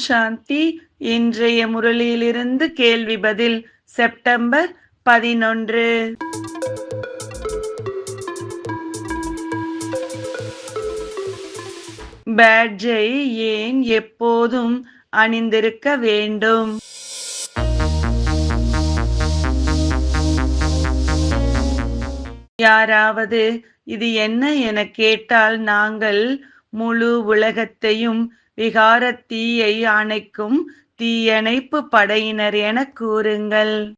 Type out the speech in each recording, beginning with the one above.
சாந்தி இன்றைய முரளியிலிருந்து கேள்வி பதில் செப்டம்பர் பதினொன்று. பேட்ஜை ஏன் எப்போதும் அணிந்திருக்க வேண்டும்? யாராவது இது என்ன என கேட்டால் நாங்கள் முழு உலகத்தையும் விகாரத் தீயை அணைக்கும் தீயணைப்பு படையினர் என கூறுங்கள்.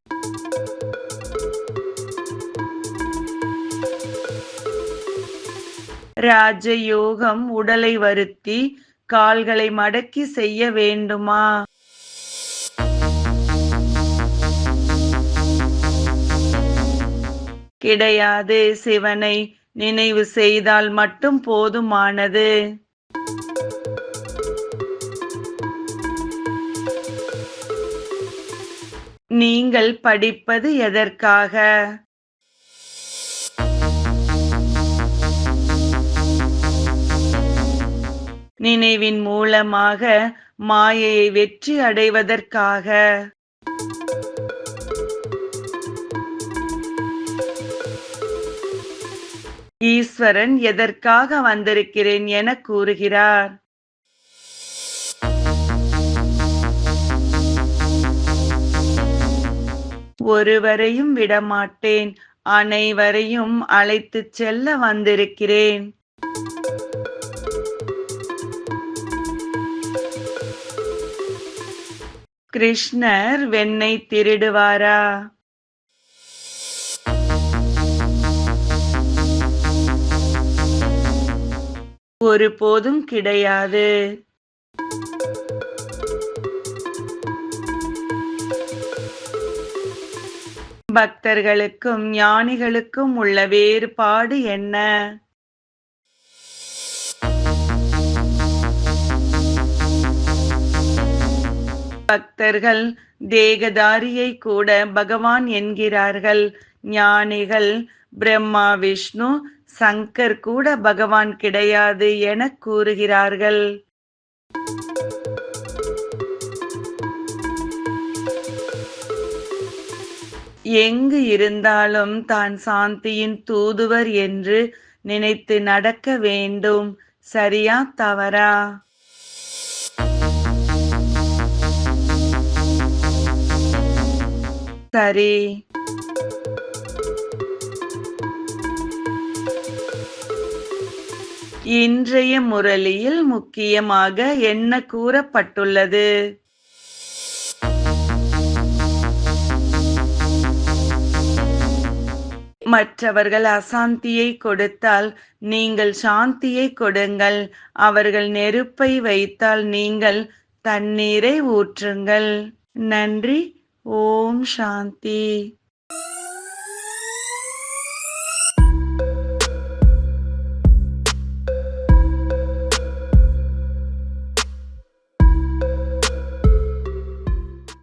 ராஜயோகம் உடலை வருத்தி கால்களை மடக்கி செய்ய வேண்டுமா? கிடையாது சிவனை நினைவு செய்தால் மட்டும் போதுமானது. நீங்கள் படிப்பது எதற்காக? நினைவின் மூலமாக மாயையை வெற்றி அடைவதற்காக. ஈஸ்வரன் எதற்காக வந்திருக்கிறேன் என கூறுகிறார். ஒருவரையும் விடமாட்டேன். அனைவரையும் அழைத்துச் செல்ல வந்திருக்கிறேன். கிருஷ்ணர் வெண்ணை திருடுவாரா? ஒருபோதும் கிடையாது. பக்தர்களுக்கும் ஞானிகளுக்கும் உள்ள வேறுபாடு என்ன? பக்தர்கள் தேகதாரியை கூட பகவான் என்கிறார்கள். ஞானிகள் பிரம்மா விஷ்ணு சங்கர் கூட பகவான் கிடையாது என கூறுகிறார்கள். எங்கு இருந்தாலும் தான் சாந்தியின் தூதுவர் என்று நினைத்து நடக்க வேண்டும். சரியா தவறா? சரி. இன்றைய முரளியில் முக்கியமாக என்ன கூறப்பட்டுள்ளது? மற்றவர்கள் அசாந்தியை கொடுத்தால் நீங்கள் சாந்தியை கொடுங்கள். அவர்கள் நெருப்பை வைத்தால் நீங்கள் தண்ணீரை ஊற்றுங்கள். நன்றி. ஓம் சாந்தி.